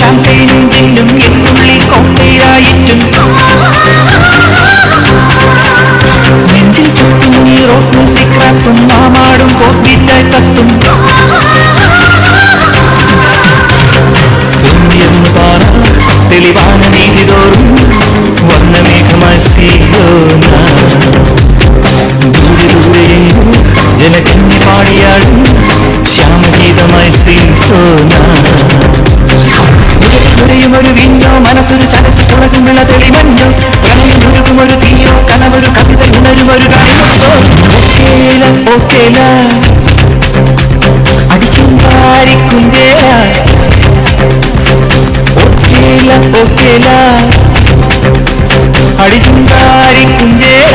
ഷാമ്പയിനും ജില്ലും എന്നുള്ളിൽ കോട്ടയിലായിട്ടും. നെഞ്ചിൽ ചുറ്റും മ്യൂസിക് റാപ്പും മാമാടും കോപ്പിറ്റായി തത്തും. എന്ന് പാറ തെളിവാന നീതി തോറും. വന്ന മേഘമായി ജനകന്യ ശ്യാമഗീതമായി സീസോന മുരയും ഒരു വിഞ്ഞോ മനസ്സൊരു ചലച്ചു തുടങ്ങുമുള്ള തെളിമഞ്ഞോ കലയിൽ ഉരുകും ഒരു തീയോ കനവൊരു കവിത ഉണരും ഒരു ഓക്കേല ഓക്കേല അടിച്ചുണ്ടാരി കുഞ്ചേല.